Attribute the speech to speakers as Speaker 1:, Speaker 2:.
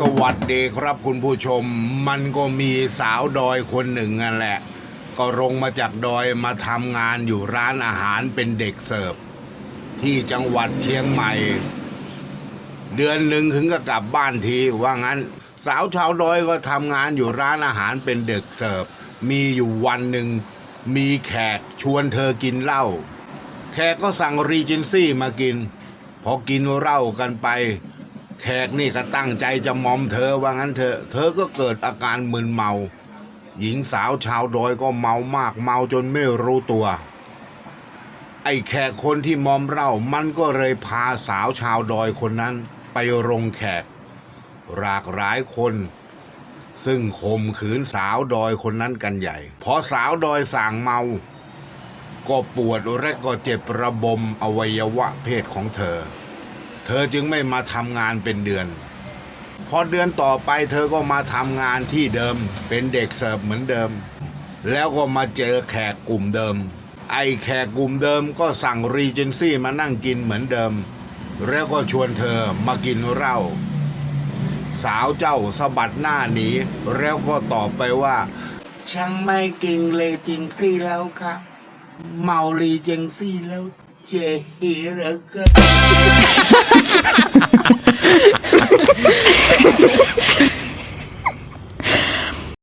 Speaker 1: สวัสดีครับคุณผู้ชม มันก็มีสาวดอยคนหนึ่งนั่นแหละ ก็ลงมาจากดอยมาทำงานอยู่ร้านอาหารเป็นเด็กเสิร์ฟ ที่จังหวัดเชียงใหม่ เดือนหนึ่งถึงก็กลับบ้านทีว่างั้น สาวชาวดอยก็ทำงานอยู่ร้านอาหารเป็นเด็กเสิร์ฟ มีอยู่วันหนึ่งมีแขกชวนเธอกินเหล้าแขกก็สั่งรีเจนซี่มากิน พอกินเหล้ากันไป แขกนี่ก็ตั้งใจจะมอมเธอว่างั้นเธอ เธอก็เกิดอาการมึนเมา หญิงสาวชาวดอยก็เมามากเมาจนไม่รู้ตัว ไอ้แขกคนที่มอมเหล้ามันก็เลยพาสาวชาวดอยคนนั้น ไปโรงแขก หลากหลายคน ซึ่งข่มขืนสาวดอยคนนั้นกันใหญ่ พอสาวดอยสั่งเมา ก็ปวดและก็เจ็บระบมอวัยวะเพศของเธอ เธอจึงไม่มาทำงานเป็นเดือน พอเดือนต่อไปเธอก็มาทำงานที่เดิม เป็นเด็กเสิร์ฟเหมือนเดิม แล้วก็มาเจอแขกกลุ่มเดิม ไอ้แขกกลุ่มเดิมก็สั่งรีเจนซี่มานั่งกินเหมือนเดิม แล้วก็ชวนเธอมากินเหล้าสาวเจ้าสะบัดหน้าหนีแล้วก็ตอบไปว่าช่างไม่กินเลยจริงซี่แล้วค่ะ เมาลีเจงซี่แล้ว เจฮีเหลือเกิน